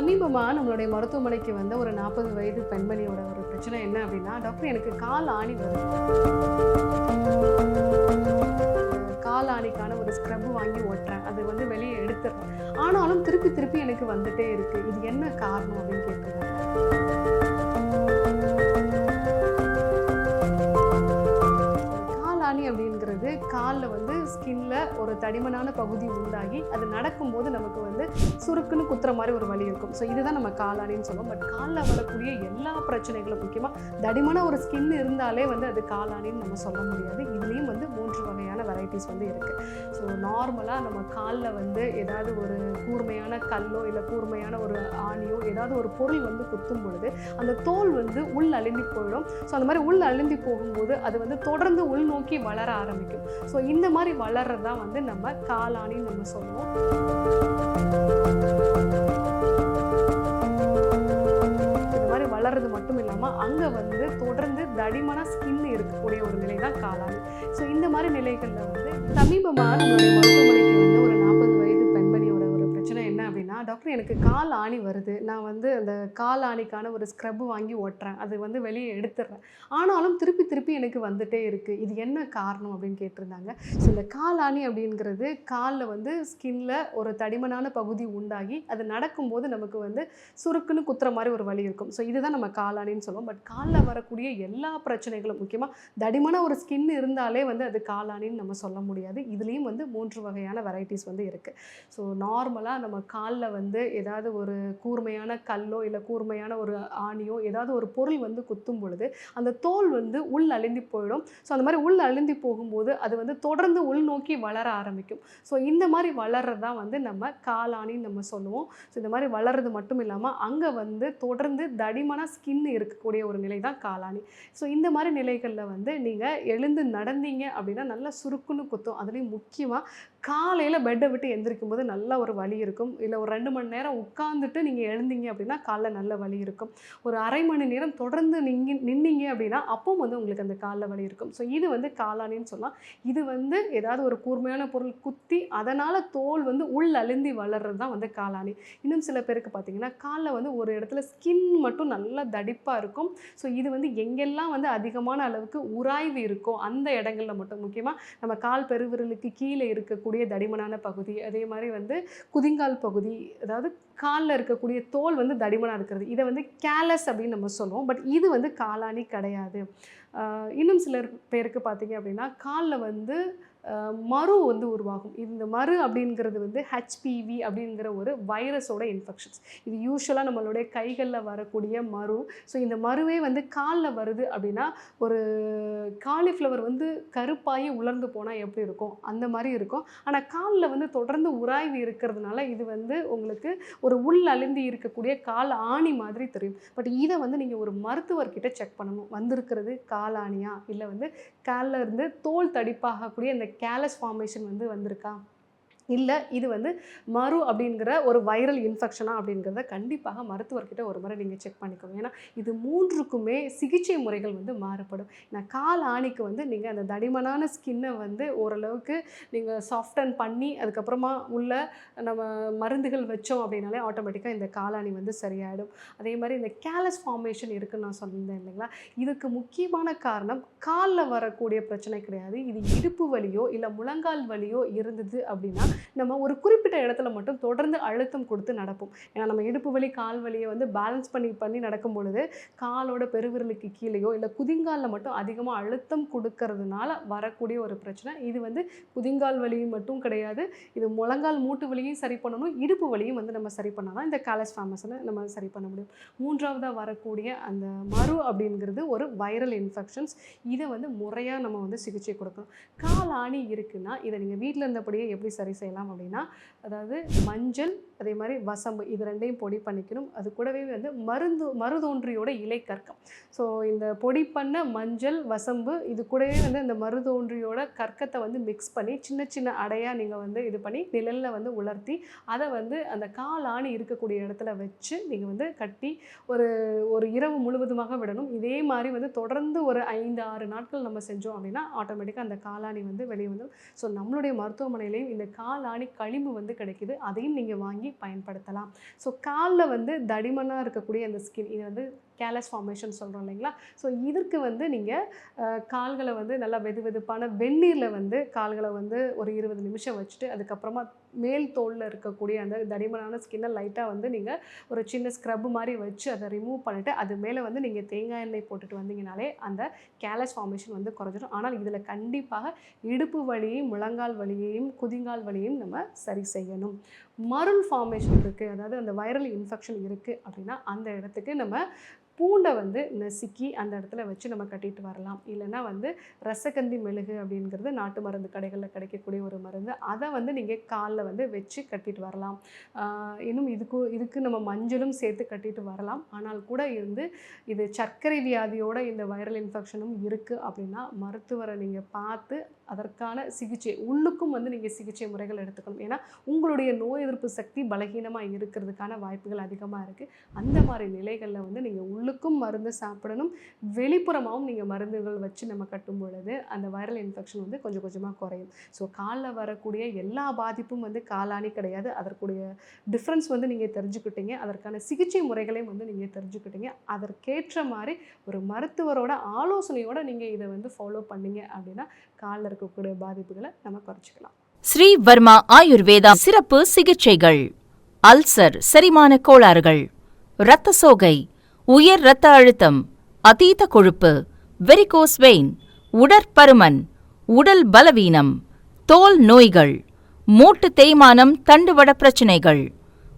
சமீபமாக நம்மளுடைய மருத்துவமனைக்கு வந்த ஒரு நாற்பது வயது பெண்மணியோட ஒரு பிரச்சனை என்ன அப்படின்னா டாக்டர் எனக்கு கால் ஆணி வருது. கால் ஆணிக்கான ஒரு ஸ்க்ரப் வாங்கி ஒட்டுறேன் அது வந்து வெளியே எடுத்துடுறேன் ஆனாலும் திருப்பி திருப்பி எனக்கு வந்துட்டே இருக்கு. இது என்ன காரணம் அப்படின்னு கேட்குறாங்க காலில் வந்து ஸ்கின்ல ஒரு தடிமனான பகுதி உண்டாகி அது நடக்கும்போது நமக்கு வந்து சுருக்குன்னு குத்துற மாதிரி ஒரு வழி இருக்கும். ஸோ இதுதான் நம்ம காலாணின்னு சொல்லுவோம். பட் காலில் வரக்கூடிய எல்லா பிரச்சனைகளும் முக்கியமாக தடிமனான ஒரு ஸ்கின் இருந்தாலே வந்து அது காலாணின்னு நம்ம சொல்ல முடியாது. இதுலேயும் வந்து மூன்று வகையான வெரைட்டிஸ் வந்து இருக்குது ஸோ நார்மலாக நம்ம காலில் வந்து ஏதாவது ஒரு கூர்மையான கல்லோ இல்லை கூர்மையான ஒரு ஆணியோ ஏதாவது ஒரு பொருள் வந்து குத்தும் பொழுது அந்த தோல் வந்து உள் அழுந்தி போயிடும். ஸோ அந்த மாதிரி உள் அழுந்தி போகும்போது அது வந்து தொடர்ந்து உள்நோக்கி வளர ஆரம்பிக்கும். ஸோ இந்த மாதிரி வளர்றது தான் வந்து நம்ம காலாணின்னு நம்ம சொல்லுவோம். அங்கே வந்து தொடர்ந்து தடிமனா ஸ்கின் இருக்கக்கூடிய ஒரு நிலை தான் காலாணி ஸோ இந்த மாதிரி நிலைகளில் வந்து சமீபமாக நம்மளுடைய மருத்துவமனைக்கு வந்து டாக்டர் எனக்கு கால் ஆணி வருது. நான் வந்து அந்த கால் ஆணிக்கான ஒரு ஸ்க்ரப் வாங்கி ஒட்டுறேன் அது வந்து வெளியே எடுத்துடுறேன் ஆனாலும் திருப்பி திருப்பி எனக்கு வந்துட்டே இருக்குது இது என்ன காரணம் அப்படின்னு கேட்டிருந்தாங்க. ஸோ இந்த கால் ஆணி அப்படிங்கிறது காலில் வந்து ஸ்கின்ல ஒரு தடிமனான பகுதி உண்டாகி அது நடக்கும்போது நமக்கு வந்து சுருக்குன்னு குத்துற மாதிரி ஒரு வழி இருக்கும். ஸோ இதுதான் நம்ம காலாணின்னு சொல்லுவோம். பட் காலில் வரக்கூடிய எல்லா பிரச்சனைகளும் முக்கியமாக தடிமன ஒரு ஸ்கின் இருந்தாலே வந்து அது காலாணின்னு நம்ம சொல்ல முடியாது. இதுலேயும் வந்து மூன்று வகையான வெரைட்டிஸ் வந்து இருக்குது ஸோ நார்மலாக நம்ம காலில் வந்து ஏதாவது ஒரு கூர்மையான கல்லோ இல்லை கூர்மையான ஒரு ஆணியோ ஏதாவது ஒரு பொருள் வந்து குத்தும் பொழுது அந்த தோல் வந்து உள் அழிந்து போயிடும். ஸோ அந்த மாதிரி உள் அழுந்தி போகும்போது அது வந்து தொடர்ந்து உள்நோக்கி வளர ஆரம்பிக்கும். ஸோ இந்த மாதிரி வளர்றது தான் வந்து நம்ம காலாணின்னு நம்ம சொல்லுவோம். ஸோ இந்த மாதிரி வளர்றது மட்டும் இல்லாமல் அங்கே வந்து தொடர்ந்து தடிமனாக ஸ்கின் இருக்கக்கூடிய ஒரு நிலை தான் காலாணி. ஸோ இந்த மாதிரி நிலைகளில் வந்து நீங்கள் எழுந்து நடந்தீங்க அப்படின்னா நல்லா சுருக்குன்னு குத்தும். அதுலேயும் முக்கியமாக காலையில் பெட்டை விட்டு எந்திரிக்கும் போது நல்ல ஒரு வலி இருக்கும். இல்லை ஒரு ரெண்டு ரெண்டு மணி நேரம் உட்காந்துட்டு நீங்கள் எழுந்தீங்க அப்படின்னா காலில் நல்ல வலி இருக்கும். ஒரு அரை மணி நேரம் தொடர்ந்து நிங்கி நின்னீங்க அப்படின்னா அப்பவும் வந்து உங்களுக்கு அந்த காலில் வலி இருக்கும். ஸோ இது வந்து காலானின்னு சொல்லலாம். இது வந்து ஏதாவது ஒரு கூர்மையான பொருள் குத்தி அதனால் தோல் வந்து உள் அழுந்தி வளர்றது தான் வந்து காலானி. இன்னும் சில பேருக்கு பார்த்தீங்கன்னா காலில் வந்து ஒரு இடத்துல ஸ்கின் மட்டும் நல்லா தடிப்பாக இருக்கும். ஸோ இது வந்து எங்கெல்லாம் வந்து அதிகமான அளவுக்கு உராய்வு இருக்கோ அந்த இடங்கள்ல மட்டும் முக்கியமாக நம்ம கால் பெருவிரலுக்கு கீழே இருக்கக்கூடிய தடிமனான பகுதி அதே மாதிரி வந்து குதிங்கால் பகுதி அதாவது காலில் இருக்கக்கூடிய தோல் வந்து தடிமனாக இருக்கிறது. இதை வந்து கேலஸ் அப்படின்னு நம்ம சொல்லுவோம். பட் இது வந்து காலாணி கிடையாது. இன்னும் சிலர் பேருக்கு பார்த்தீங்க அப்படின்னா காலில் வந்து மறு மரு வந்து உருவாகும். இந்த மரு அப்படிங்கிறது வந்து ஹெச்பிவி அப்படிங்கிற ஒரு வைரஸோட இன்ஃபெக்ஷன்ஸ் இது யூஸ்வலாக நம்மளுடைய கைகளில் வரக்கூடிய மரு ஸோ இந்த மருவே வந்து காலில் வருது அப்படின்னா ஒரு காலிஃப்ளவர் வந்து கருப்பாகி உலர்ந்து போனால் எப்படி இருக்கும்? அந்த மாதிரி இருக்கும். ஆனால் காலில் வந்து தொடர்ந்து உராய்வு இருக்கிறதுனால இது வந்து உங்களுக்கு ஒரு உள் அழுந்தி இருக்கக்கூடிய கால் ஆணி மாதிரி தெரியும். பட் இதை வந்து நீங்கள் ஒரு மருத்துவர்கிட்ட செக் பண்ணணும். வந்திருக்கிறது காலாணியா இல்லை வந்து காலில் இருந்து தோல் தடிப்பாகக்கூடிய இந்த கேலஸ் ஃபார்மேஷன் வந்து வந்திருக்கா? இல்லை இது வந்து மறு அப்படிங்கிற ஒரு வைரல் இன்ஃபெக்ஷனா அப்படிங்கிறத கண்டிப்பாக மருத்துவர்கிட்ட ஒரு முறை நீங்கள் செக் பண்ணிக்கோங்க. ஏன்னா இது மூன்றுக்குமே சிகிச்சை முறைகள் வந்து மாறுபடும் ஏன்னா கால் ஆணிக்கு வந்து நீங்கள் அந்த தடிமனான ஸ்கின்னை வந்து ஓரளவுக்கு நீங்கள் சாஃப்டன் பண்ணி அதுக்கப்புறமா உள்ள நம்ம மருந்துகள் வச்சோம் அப்படின்னாலே ஆட்டோமேட்டிக்காக இந்த காலாணி வந்து சரியாயிடும். அதே மாதிரி இந்த கேலஸ் ஃபார்மேஷன் இருக்குன்னு நான் சொல்லியிருந்தேன் இல்லைங்களா? இதுக்கு முக்கியமான காரணம் காலில் வரக்கூடிய பிரச்சனை கிடையாது. இது இடுப்பு வலியோ இல்லை முழங்கால் வலியோ இருந்தது அப்படின்னா நம்ம ஒரு குறிப்பிட்ட இடத்துல மட்டும் தொடர்ந்து அழுத்தம் கொடுத்து நடப்போம். ஏன்னா நம்ம இடுப்பு வலி கால் வலியை வந்து பேலன்ஸ் பண்ணி பண்ணி நடக்கும் பொழுது காலோட பெருவிரலுக்கு கீழேயோ இல்லை குதிங்காலில் மட்டும் அதிகமாக அழுத்தம் கொடுக்கறதுனால வரக்கூடிய ஒரு பிரச்சனை. இது வந்து குதிங்கால் வலியும் மட்டும் கிடையாது. இது முழங்கால் மூட்டு வலியும் சரி பண்ணணும். இடுப்பு வலியும் வந்து நம்ம சரி பண்ணால் தான் இந்த காலஸ் ஃபேமஸில் நம்ம சரி பண்ண முடியும். மூன்றாவதாக வரக்கூடிய அந்த மரு அப்படிங்கிறது ஒரு வைரல் இன்ஃபெக்ஷன்ஸ் இதை வந்து முறையாக நம்ம வந்து சிகிச்சை கொடுக்கணும். கால் ஆணி இருக்குன்னா இதை நீங்கள் வீட்டில் இருந்தபடியே எப்படி சரி செய்யலாம் அப்படின்னா அதாவது மஞ்சள் அதே மாதிரி வசம்பு இது ரெண்டையும் பொடி பண்ணிக்கணும். அது கூடவே வந்து மருந்து மருதோன்றியோட இலை கற்கம் ஸோ இந்த பொடி பண்ண மஞ்சள் வசம்பு இது கூடவே வந்து இந்த மருதோன்றியோட கற்கத்தை வந்து மிக்ஸ் பண்ணி சின்ன சின்ன அடையாக நீங்கள் வந்து இது பண்ணி நிழலில் வந்து உலர்த்தி அதை வந்து அந்த காலாணி இருக்கக்கூடிய இடத்துல வச்சு நீங்கள் வந்து கட்டி ஒரு ஒரு இரவு முழுவதுமாக விடணும். இதே மாதிரி வந்து தொடர்ந்து ஒரு ஐந்து ஆறு நாட்கள் நம்ம செஞ்சோம் அப்படின்னா ஆட்டோமேட்டிக்காக அந்த காலாணி வந்து வெளியே வந்துடும். ஸோ நம்மளுடைய மருத்துவமனையிலையும் இந்த கால் ஆணி களிம்பு வந்து கிடைக்குது. அதையும் நீங்கள் வாங்கி பயன்படுத்தலாம். ஸோ காலில் வந்து தடிமனாக இருக்கக்கூடிய அந்த ஸ்கின் இது வந்து கேலஸ் ஃபார்மேஷன் சொல்கிறோம் இல்லைங்களா? ஸோ இதற்கு வந்து நீங்கள் கால்களை வந்து நல்லா வெது வெதுப்பான வெந்நீரில் வந்து கால்களை வந்து ஒரு இருபது நிமிஷம் வச்சுட்டு அதுக்கப்புறமா மேல் தோலில் இருக்கக்கூடிய அந்த தடிமனான ஸ்கின்னை லைட்டாக வந்து நீங்கள் ஒரு சின்ன ஸ்க்ரப் மாதிரி வச்சு அதை ரிமூவ் பண்ணிவிட்டு அது மேலே வந்து நீங்கள் தேங்காய் எண்ணெய் போட்டுட்டு வந்தீங்கனாலே அந்த கேலஸ் ஃபார்மேஷன் வந்து குறைஞ்சிடும் ஆனால் இதில் கண்டிப்பாக இடுப்பு வலியையும் முழங்கால் வலியையும் குதிங்கால் வலியையும் நம்ம சரி செய்யணும். மருள் ஃபார்மேஷன் இருக்குது அதாவது அந்த வைரல் இன்ஃபெக்ஷன் இருக்குது அப்படின்னா அந்த இடத்துக்கு நம்ம பூண்டை வந்து நசுக்கி அந்த இடத்துல வச்சு நம்ம கட்டிட்டு வரலாம். இல்லைன்னா வந்து ரசகந்தி மெழுகு அப்படிங்கிறது நாட்டு மருந்து கடைகளில் கிடைக்கக்கூடிய ஒரு மருந்து. அதை வந்து நீங்கள் காலில் வந்து வச்சு கட்டிட்டு வரலாம். இன்னும் இதுக்கு இதுக்கு நம்ம மஞ்சளும் சேர்த்து கட்டிட்டு வரலாம். ஆனால் கூட இருந்து இது சர்க்கரை வியாதியோட இந்த வைரல் இன்ஃபெக்ஷனும் இருக்குது அப்படின்னா மருத்துவரை நீங்கள் பார்த்து அதற்கான சிகிச்சை உள்ளுக்கும் வந்து நீங்கள் சிகிச்சை முறைகள் எடுத்துக்கணும். ஏன்னா உங்களுடைய நோய் எதிர்ப்பு சக்தி பலகீனமாக இருக்கிறதுக்கான வாய்ப்புகள் அதிகமாக இருக்குது அந்த மாதிரி நிலைகளில் வந்து நீங்கள் உள்ளுக்கும் மருந்து சாப்பிடணும். வெளிப்புறமாகவும் நீங்கள் மருந்துகள் வச்சு நம்ம கட்டும் பொழுது அந்த வைரல் இன்ஃபெக்ஷன் வந்து கொஞ்சம் கொஞ்சமாக குறையும். ஸோ காலில் வரக்கூடிய எல்லா பாதிப்பும் வந்து காலாணி கிடையாது. அதற்குடைய டிஃப்ரென்ஸ் வந்து நீங்கள் தெரிஞ்சுக்கிட்டீங்க. அதற்கான சிகிச்சை முறைகளையும் வந்து நீங்கள் தெரிஞ்சுக்கிட்டீங்க. அதற்கேற்ற மாதிரி ஒரு மருத்துவரோட ஆலோசனையோடு நீங்கள் இதை வந்து ஃபாலோ பண்ணீங்க அப்படின்னா காலில் இருக்கக்கூடிய பாதிப்புகளை நம்ம குறைச்சிக்கலாம். ஸ்ரீ வர்மா ஆயுர்வேதா சிறப்பு சிகிச்சைகள். அல்சர் செரிமான கோளாறுகள். இரத்த சோகை. உயர் இரத்த அழுத்தம் அதீத கொழுப்பு வெரிகோஸ் வெயின் உடற்பருமன் உடல் பலவீனம் தோல் நோய்கள் மூட்டு தேய்மானம் தண்டுவட பிரச்சினைகள்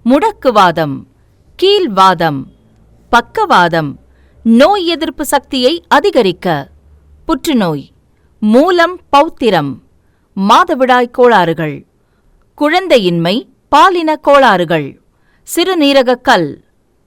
முடக்குவாதம் கீழ்வாதம் பக்கவாதம் நோய் எதிர்ப்பு சக்தியை அதிகரிக்க புற்றுநோய் மூலம் பௌத்திரம் மாதவிடாய் கோளாறுகள் குழந்தையின்மை பாலின கோளாறுகள் சிறுநீரகக் கல்